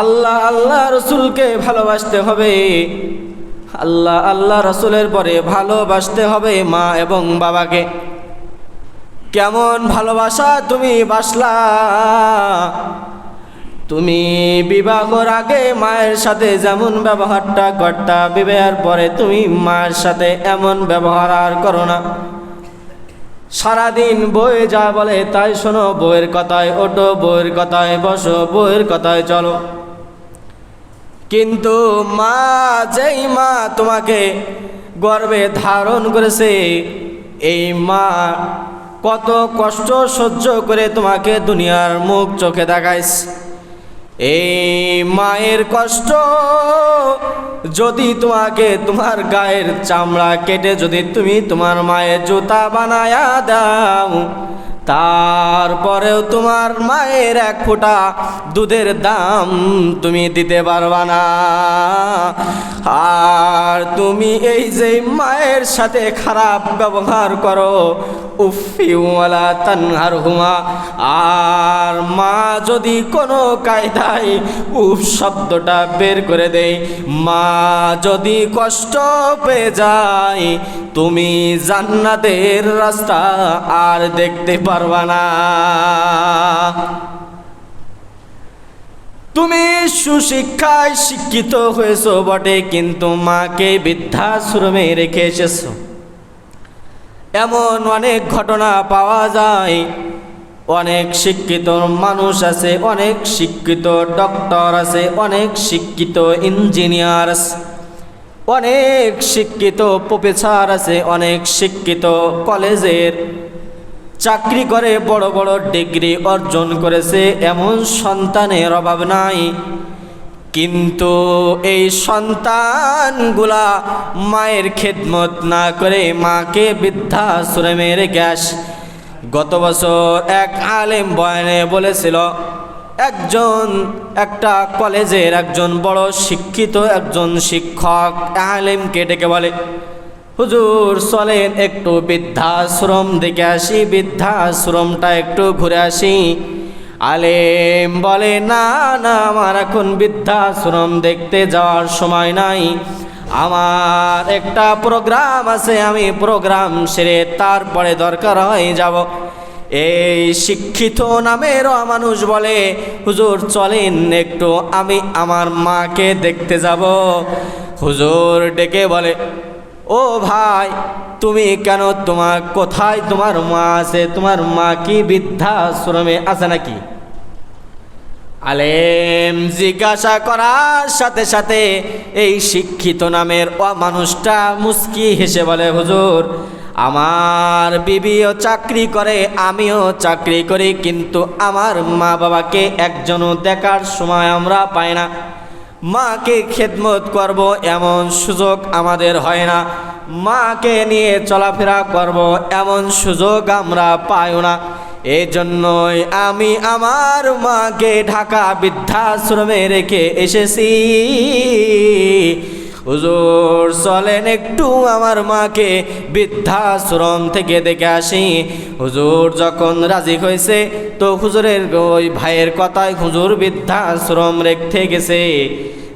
আল্লাহ আল্লাহ রসুলকে ভালোবাসতে হবে। আল্লাহ আল্লাহ রসুলের পরে ভালোবাসতে হবে মা এবং বাবাকে। কেমন ভালোবাসা তুমি বাসলা? তুমি বিবাহর আগে মায়ের সাথে যেমন ব্যবহারটা করতা, বিবাহের পরে তুমি মায়ের সাথে এমন ব্যবহার আর করো না। সারাদিন বয়ে যা বলে তাই শোনো বইয়ের কথায় ওটো বইয়ের কথায় বসো বইয়ের কথায় চলো। কিন্তু মা যেই মা তোমাকে গর্বে ধারণ করেছে, এই মা কত কষ্ট সহ্য করে তোমাকে দুনিয়ার মুখ চোখে দেখাইছে। এই মায়ের কষ্ট যদি তোমাকে তোমার গায়ের চামড়া কেটে যদি তুমি তোমার মায়ের জুতা বানায়া দাও তারপরেও তোমার মায়ের এক ফোঁটা দুধের দাম তুমি দিতে পারবা না। আর তুমি এই যে মায়ের সাথে খারাপ ব্যবহার করো উফিওয়ালা তানহার হুমা আর মা যদি কোনো কায়দায় উফ শব্দটা বের করে দেয়, মা যদি কষ্ট পেয়ে যায়, তুমি জান্নাতের রাস্তা আর দেখতে পারবা না। তুমি সুশিক্ষায় শিক্ষিত হয়েছো বটে, কিন্তু মাকে বৃদ্ধাশ্রমে রেখে এসেছ। এমন অনেক ঘটনা পাওয়া যায়। অনেক শিক্ষিত মানুষ আছে, অনেক শিক্ষিত ডক্টর আছে, অনেক শিক্ষিত ইঞ্জিনিয়ার অনেক শিক্ষিত প্রফেসর আছে, অনেক শিক্ষিত কলেজের। চাকরি করে বড় বড় ডিগ্রি অর্জন করেছে, এমন সন্তানের অভাব নাই। কিন্তু এই সন্তানগুলা মায়ের খেদমত না করে মাকে বৃদ্ধাশ্রমে রেখে গত বছর এক আলেম বয়ানে বলেছিল, একজন, একটা কলেজের একজন বড় শিক্ষিত একজন শিক্ষক আলেমকে ডেকে বলে, হুজুর, চলেন একটু বৃদ্ধাশ্রম দেখে আসি, বৃদ্ধাশ্রমটা একটু ঘুরে আসি। আলেম বলে, না না, আমার এখন বৃদ্ধাশ্রম দেখতে যাওয়ার সময় নাই। আমার একটা প্রোগ্রাম আছে, আমি প্রোগ্রাম সেরে তারপরে দরকার হয় যাব। এই শিক্ষিত নামের মানুষ বলে, হুজুর, চলেন একটু, আমি আমার মাকে দেখতে যাব। হুজুর ডেকে বলে ও ভাই, তুমি কেন তোমার কোথায় তোমার মা আছে? তোমার মা কি বৃদ্ধাশ্রমে আছে নাকি? আলেম জিজ্ঞাসা করার সাথে সাথে এই শিক্ষিত নামের ও মানুষটা মুস্কি হেসে বলে, হুজুর, আমার বিবিও চাকরি করে, আমিও চাকরি করি, কিন্তু আমার মা বাবাকে একজনও দেখার সময় আমরা পাই না। মাকে খেদমত করব এমন সুযোগ আমাদের হয় না। মাকে নিয়ে চলাফেরা করব এমন সুযোগ আমরা পাইও না। এই জন্যই আমি আমার মাকে ঢাকা বৃদ্ধাশ্রমে রেখে এসেছি। হুজুর, চলেন একটু আমার মাকে বৃদ্ধাশ্রম থেকে দেখে আসি। হুজুর যখন রাজি হয়েছে, তো হুজুরের ওই ভাইয়ের কথায় হুজুর বৃদ্ধাশ্রম রেখে গেছে।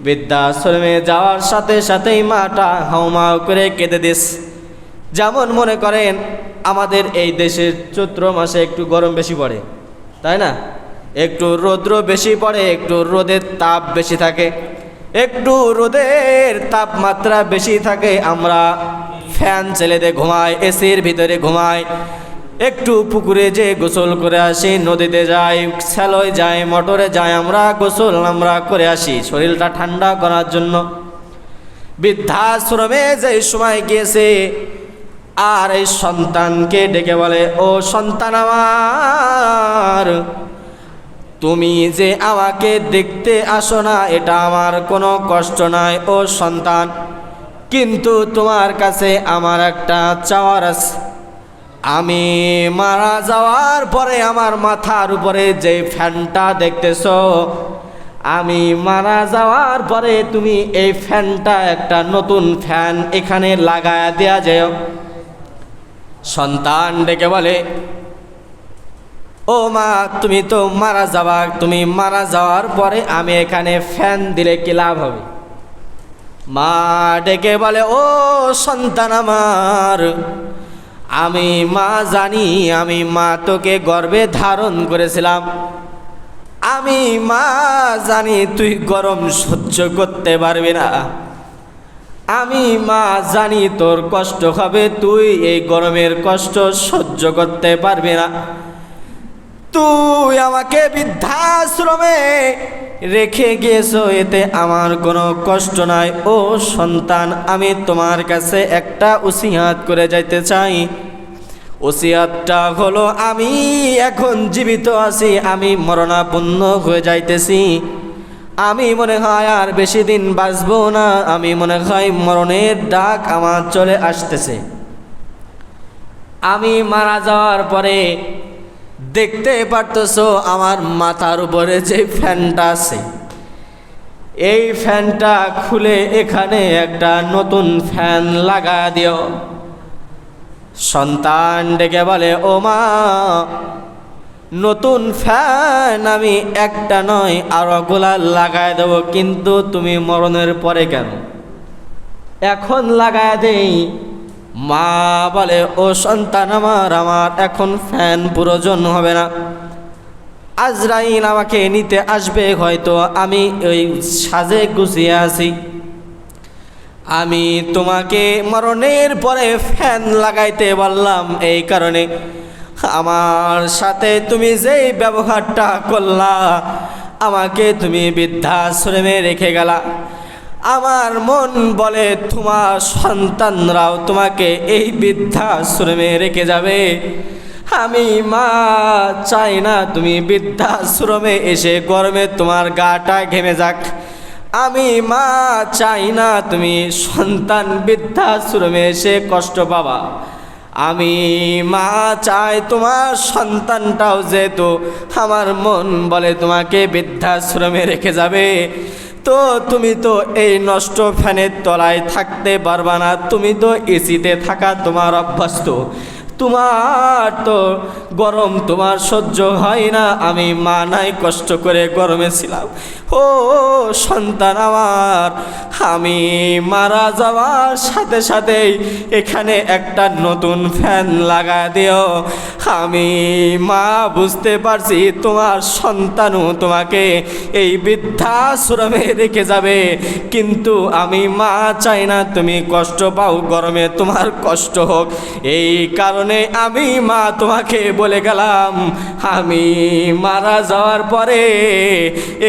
বৃদ্ধাশ্রমে যাওয়ার সাথে সাথেই মাটা হাউমাউ করে কেঁদে দিস। যেমন মনে করেন, আমাদের এই দেশের চৈত্র মাসে একটু গরম বেশি পড়ে, তাই না? একটু রৌদ্র বেশি পড়ে, একটু রোদের তাপ বেশি থাকে। একটু রোদের তাপমাত্রা বেশি থাকে, আমরা ফ্যান ছেলেতে ঘুমাই, এসির ভিতরে ঘুমাই। একটু পুকুরে যে গোসল করে আসি, নদীতে যাই স্যালোয় যাই, মোটরে যাই, আমরা গোসল আমরা করে আসি। শরীরটা ঠান্ডা করার জন্য। বৃদ্ধাশ্রমে যে সময় গিয়েছে, আর এই সন্তানকে ডেকে বলে, ও সন্তান আমার তুমি যে আমাকে দেখতে আসো না, এটা আমার কোনো কষ্ট নয়, ও সন্তান। কিন্তু তোমার কাছে আমার একটা চাওয়ার আছে। আমি মারা যাওয়ার পরে আমার মাথার উপরে যে ফ্যানটা দেখতেছ, আমি মারা যাওয়ার পরে তুমি এই ফ্যানটা একটা নতুন ফ্যান এখানে লাগায় দেয়া যায় সন্তান ডেকে বলে ও মা, তুমি তো মারা যাবা তুমি মারা যাওয়ার পরে আমি এখানে ফ্যান দিলে কি লাভ হবে? মা ডেকে বলে, ও সন্তান আমার, আমি মা জানি, আমি মা তোকে গর্বে ধারণ করেছিলাম। আমি মা জানি তুই গরম সহ্য করতে পারবি না। আমি মা জানি তোর কষ্ট হবে, তুই এই গরমের কষ্ট সহ্য করতে পারবি না। তুই আমাকে বৃদ্ধাশ্রমে রেখে গিয়েছো, এতে আমার কোনো কষ্ট নাই। ও সন্তান, আমি তোমার কাছে একটা উসিয়াত করে যাইতে চাই। ওসিয়াতটা হলো, আমি এখন জীবিত আছি, আমি মরণাপন্ন হয়ে যাইতেছি। আমি মনে হয় আর বেশি দিন বাঁচবো না, আমি মনে হয় মরণের ডাক আমার চলে আসতেছে। আমি মারা যাওয়ার পরে দেখতে পারতেছো আমার মাথার উপরে যে ফ্যানটা আছে। এই ফ্যানটা খুলে এখানে একটা নতুন ফ্যান লাগা দিও। সন্তান ডেকে বলে, ও মা, নতুন ফ্যান আমি একটা নয়, আরও গোলা লাগায় দেবো, কিন্তু তুমি মরণের পরে কেন? এখন লাগায় দেই মা বলে, ও সন্তান আমার আমার এখন ফ্যান প্রয়োজন হবে না। আজরাইল আমাকে নিতে আসবে, হয়তো আমি ওই সাজে গুছিয়ে আছি। আমি তোমাকে মরণের পরে ফ্যান লাগাইতে বললাম এই কারণে। আমার সাথে তুমি যেই ব্যবহারটা করলা, আমাকে তুমি বৃদ্ধাশ্রমে রেখে গেলা। আমার মন বলে, তোমার সন্তানরাও তোমাকে এই বৃদ্ধাশ্রমে রেখে যাবে। আমি মা চাই না তুমি বৃদ্ধাশ্রমে এসে গরমে তোমার গাটা ঘেমে যাক। আমি মা চাই না তুমি সন্তান বৃদ্ধাশ্রমে এসে কষ্ট পাবা। আমি মা চাই তোমার সন্তানটাও যেহেতু আমার মন বলে তোমাকে বৃদ্ধাশ্রমে রেখে যাবে। তো তুমি তো এই নষ্ট ফ্যানের তলায় থাকতে পারবা না, তুমি তো এসিতে থাকা তোমার অভ্যস্ত। তোমার তো গরম, তোমার সহ্য হয় না। আমি মা নাই, কষ্ট করে গরমে ছিলাম। ও সন্তান আমার, আমি মারা যাওয়ার সাথে সাথেই এখানে একটা নতুন ফ্যান লাগা দিও। আমি মা, বুঝতে পারছি তোমার সন্তানও তোমাকে এই বৃদ্ধাশ্রমে রেখে যাবে। কিন্তু আমি মা চাই না, তুমি কষ্ট পাও, গরমে তোমার কষ্ট হোক। এই কারণে আমি মা তোমাকে বলে গেলাম, আমি মারা যাওয়ার পরে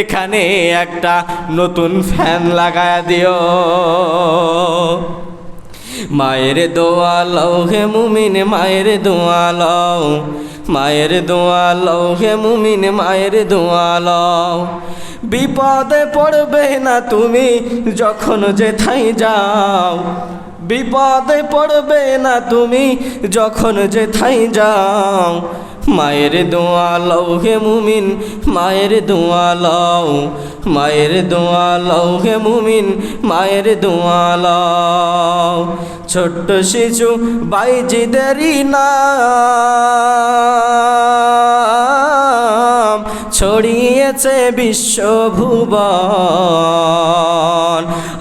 এখানে একটা নতুন ফ্যান লাগায় দিও। মায়ের দোয়া লও হে মুমিন, মায়ের দোয়া লও, মায়ের দোয়া লও হে মুমিন, মায়ের দোয়া লও। বিপদে পড়বে না তুমি যখন যেথাই যাও। বিপদে পড়বে না তুমি, যখন যেথাই যাও। মায়ের দোয়া লও হে মুমিন, মায়ের দোয়া লও। মায়ের দোয়া লও হে মুমিন, মায়ের দোয়া লও। ছোট্ট শিশু বাইজিদেরই নাম ছড়িয়েছে বিশ্বভুবন।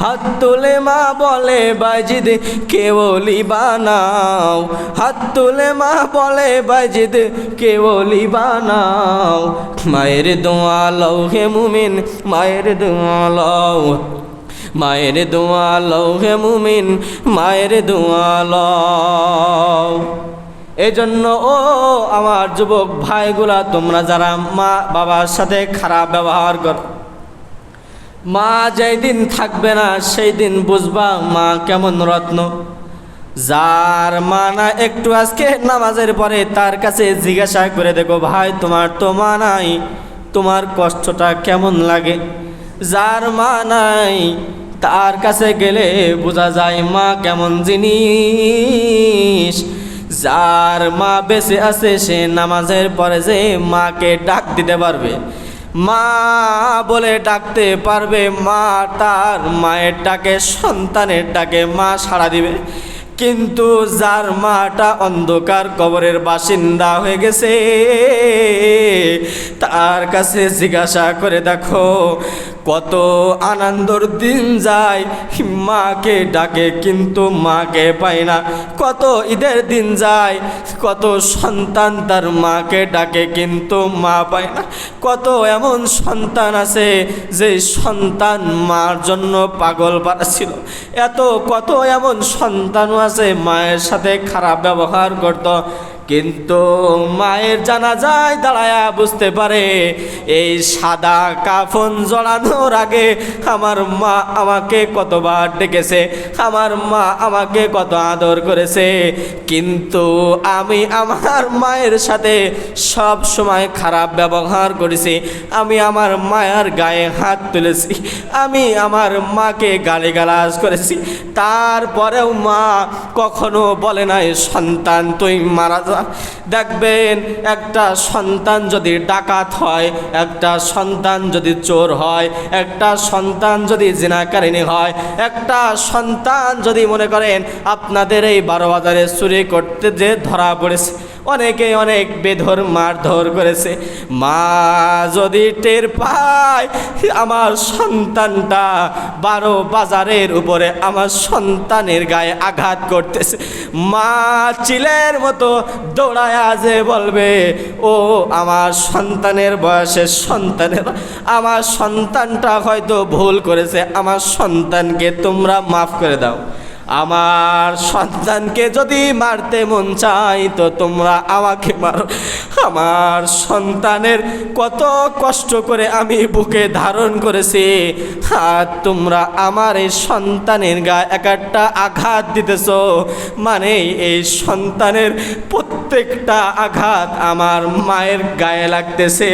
হাত তুলে মা বলে, বাজিদ কেবলি বানাও হাত তুলে মা বলে, বাজিদ কেবলি বানাও মায়ের দোয়া লও হে মুমিন, মায়ের দোয়া লও মায়ের দোয়া লও হে মুমিন, মায়ের দোয়া লও এজন্য ও আমার যুবক ভাইগুলা, তোমরা যারা মা বাবার সাথে খারাপ ব্যবহার কর, মা যেই দিন থাকবে না, সেই দিন বুঝবা মা কেমন রত্ন। যার মা না একটু আজকে নামাজের পরে তার কাছে জিজ্ঞাসা করে দেখো, ভাই, তোমার তো মা নাই, তোমার কষ্টটা কেমন লাগে? যার মা নাই, তার কাছে গেলে বোঝা যায় মা কেমন জিনিস। যার মা বেঁচে আছে, সে নামাজের পরে যে মাকে ডাক দিতে পারবে। মা বলে ডাকতে পারবে, মা তার মায়ের ডাকে, সন্তানের ডাকে, মা সাড়া দিবে। কিন্তু যার মাটা অন্ধকার, কবরের বাসিন্দা হয়ে গেছে, তার কাছে জিজ্ঞাসা করে দেখো কত আনন্দর দিন যায়। মাকে ডাকে কিন্তু মাকে পায় না। কত ঈদের দিন যায়, কত সন্তান তার মাকে ডাকে কিন্তু মা পায় না। কত এমন সন্তান আছে যে সন্তান মার জন্য পাগল ছিল এত কত এমন সন্তানও আছে মায়ের সাথে খারাপ ব্যবহার করত। কিন্তু মায়ের জানা যায় দাঁড়ায়া বুঝতে পারে, এই সাদা কাফন জড়ানোর আগে আমার মা আমাকে কতবার ডেকেছে, আমার মা আমাকে কত আদর করেছে। কিন্তু আমি আমার মায়ের সাথে সব সময় খারাপ ব্যবহার করেছি, আমি আমার মায়ের গায়ে হাত তুলেছি, আমি আমার মাকে গালিগালাজ করেছি। তারপরেও মা কখনো বলে নাই, সন্তান, তুই মারা যা। দেখবেন একটা সন্তান যদি ডাকাত হয়, একটা সন্তান যদি চোর হয়, একটা সন্তান যদি জিনাকারিনী হয়, একটা সন্তান যদি মনে করেন আপনাদের এই বারো বাজারে চুরি করতে যে ধরা পড়েছে অনেকে অনেক বেধর মারধর করেছে। মা যদি টের পায়, আমার সন্তানটা বারো বাজারের উপরে আমার সন্তানের গায়ে আঘাত করতেছে। মা চিলের মতো দৌড়ায়া যে বলবে, ও, আমার সন্তানের বয়সের সন্তানের, আমার সন্তানটা হয়তো ভুল করেছে, আমার সন্তানকে তোমরা মাফ করে দাও। আমার সন্তানকে যদি মারতে মন চাই তো তোমরা আমাকে মারো। আমার সন্তানের কত কষ্ট করে আমি বুকে ধারণ করেছি, আর তোমরা আমার এই সন্তানের গা এক একটা আঘাত দিতেছ। মানে এই সন্তানের প্রত্যেকটা আঘাত আমার মায়ের গায়ে লাগতেছে।